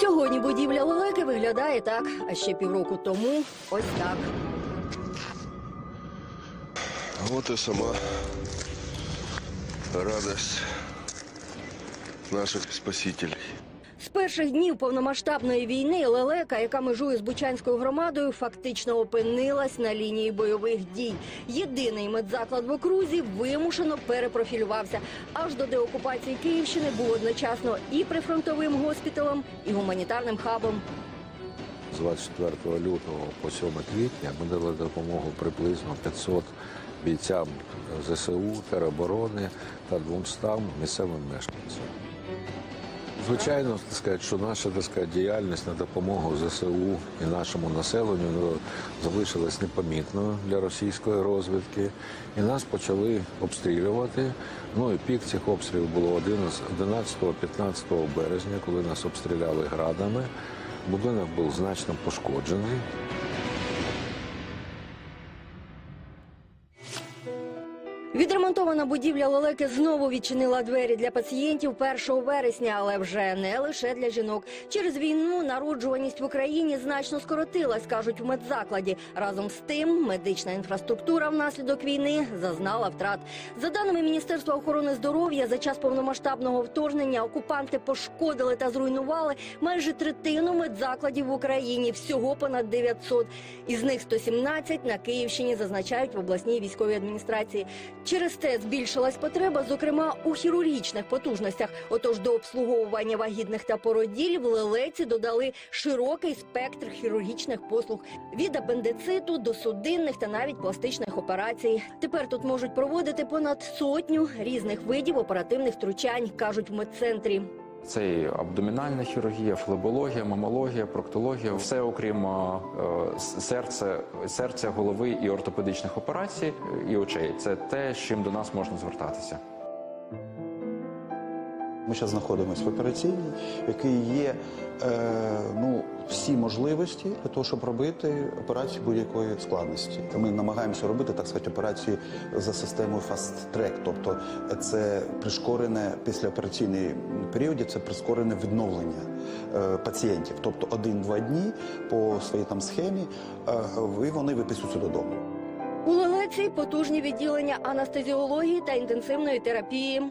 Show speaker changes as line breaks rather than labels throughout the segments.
Сьогодні будівля лелеки виглядає так, а ще півроку тому ось так.
От і сама радость наших спасителей.
З перших днів повномасштабної війни лелека, яка межує з Бучанською громадою, фактично опинилась на лінії бойових дій. Єдиний медзаклад в окрузі вимушено перепрофілювався. Аж до деокупації Київщини був одночасно і прифронтовим госпіталем, і гуманітарним хабом.
З 24 лютого по 7 квітня ми дали допомогу приблизно 500 бійцям ЗСУ, тероборони та 200 місцевим мешканцям. Звичайно, так сказати, що наша так сказати, діяльність на допомогу ЗСУ і нашому населенню ну, залишилась непомітною для російської розвідки. І нас почали обстрілювати. Ну і пік цих обстрілів було 11-15 березня, коли нас обстріляли градами. Будинок був значно пошкоджений.
Відремонтована будівля лелеки знову відчинила двері для пацієнтів 1 вересня, але вже не лише для жінок. Через війну народжуваність в Україні значно скоротилась, кажуть в медзакладі. Разом з тим, медична інфраструктура внаслідок війни зазнала втрат. За даними Міністерства охорони здоров'я, за час повномасштабного вторгнення окупанти пошкодили та зруйнували майже третину медзакладів в Україні. Всього понад 900. Із них 117 на Київщині зазначають в обласній військовій адміністрації. Через це збільшилась потреба, зокрема у хірургічних потужностях. Отож, до обслуговування вагітних та породіль в лелеці додали широкий спектр хірургічних послуг від апендициту до судинних та навіть пластичних операцій. Тепер тут можуть проводити понад сотню різних видів оперативних втручань, кажуть в медцентрі.
Це і абдомінальна хірургія, флебологія, мамологія, проктологія, все окрім е, серця, серця, голови і ортопедичних операцій е, і очей. Це те, з чим до нас можна звертатися.
Ми зараз знаходимося в операційній, який є е, ну, всі можливості для того, щоб робити операцію будь-якої складності. Ми намагаємося робити, так сказати, операції за системою Track, тобто це прискорене післяопераційний періоді, це прискорене відновлення е, пацієнтів. Тобто один-два дні по своїй там схемі, е, вони виписуються додому.
У лелеці потужні відділення анестезіології та інтенсивної терапії.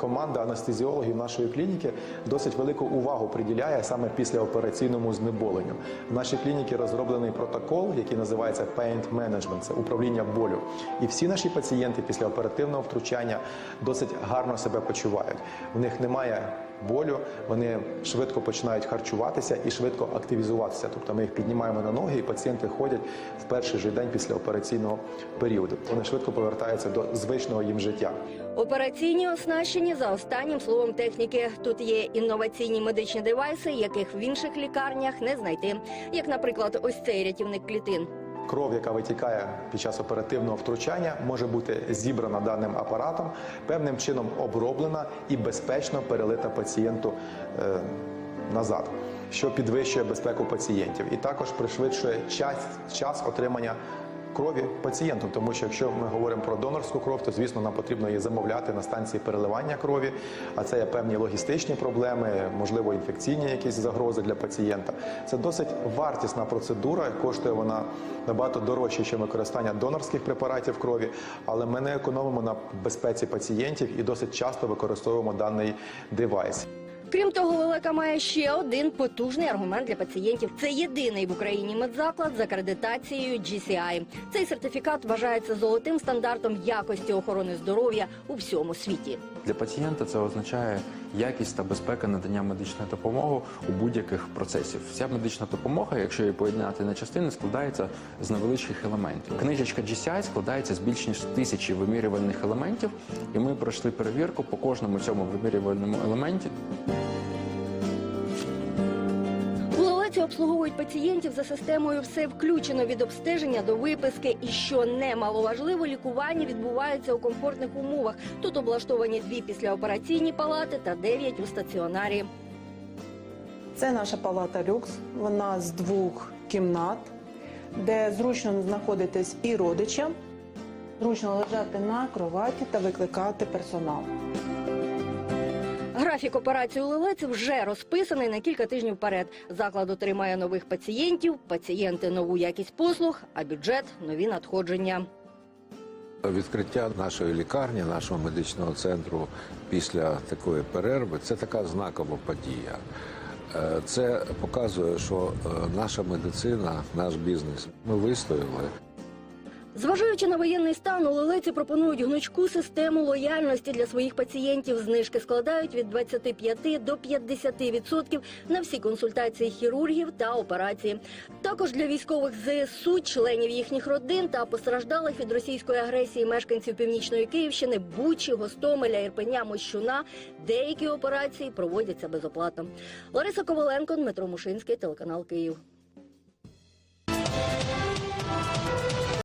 Команда анестезіологів нашої клініки досить велику увагу приділяє саме післяопераційному знеболенню. В нашій клініці розроблений протокол, який називається Pain Management, це управління болю. І всі наші пацієнти після оперативного втручання досить гарно себе почувають. В них немає болю, вони швидко починають харчуватися і швидко активізуватися. Тобто ми їх піднімаємо на ноги, і пацієнти ходять в перший же день після операційного періоду. Вони швидко повертаються до звичного їм життя.
Операційні оснащені за останнім словом техніки. Тут є інноваційні медичні девайси, яких в інших лікарнях не знайти. Як, наприклад, ось цей рятівник клітин.
Кров, яка витікає під час оперативного втручання, може бути зібрана даним апаратом, певним чином оброблена і безпечно перелита пацієнту е, назад, що підвищує безпеку пацієнтів і також пришвидшує час, час отримання. Крові пацієнту, тому що якщо ми говоримо про донорську кров, то звісно нам потрібно її замовляти на станції переливання крові. А це є певні логістичні проблеми, можливо, інфекційні якісь загрози для пацієнта. Це досить вартісна процедура. Коштує вона набагато дорожче, ніж використання донорських препаратів крові, але ми не економимо на безпеці пацієнтів і досить часто використовуємо даний девайс.
Крім того, лелека має ще один потужний аргумент для пацієнтів. Це єдиний в Україні медзаклад з акредитацією GCI. Цей сертифікат вважається золотим стандартом якості охорони здоров'я у всьому світі.
Для пацієнта це означає якість та безпека надання медичної допомоги у будь-яких процесів. Вся медична допомога, якщо її поєднати на частини, складається з невеличких елементів. Книжечка GCI складається з більш ніж тисячі вимірювальних елементів, і ми пройшли перевірку по кожному цьому вимірювальному елементі.
Обслуговують пацієнтів за системою все включено від обстеження до виписки. І що немаловажливо, лікування відбувається у комфортних умовах. Тут облаштовані дві післяопераційні палати та дев'ять у стаціонарі.
Це наша палата люкс. Вона з двох кімнат, де зручно знаходитись і родичам, зручно лежати на кроваті та викликати персонал.
Графік операції у Лелеці вже розписаний на кілька тижнів вперед. Заклад отримає нових пацієнтів, пацієнти нову якість послуг, а бюджет нові надходження.
Відкриття нашої лікарні, нашого медичного центру після такої перерви це така знакова подія. Е, Це показує, що е, наша медицина, наш бізнес ми вистояли.
Зважаючи на воєнний стан, у пропонують гнучку систему лояльності для своїх пацієнтів. Знижки складають від 25 до 50% на всі консультації хірургів та операції. Також для військових ЗСУ, членів їхніх родин та постраждалих від російської агресії мешканців північної Київщини, Бучі, Гостомеля, Ірпеня, Мощуна. Деякі операції проводяться безоплатно. Лариса Коваленко, Дмитро Мушинський, телеканал Київ.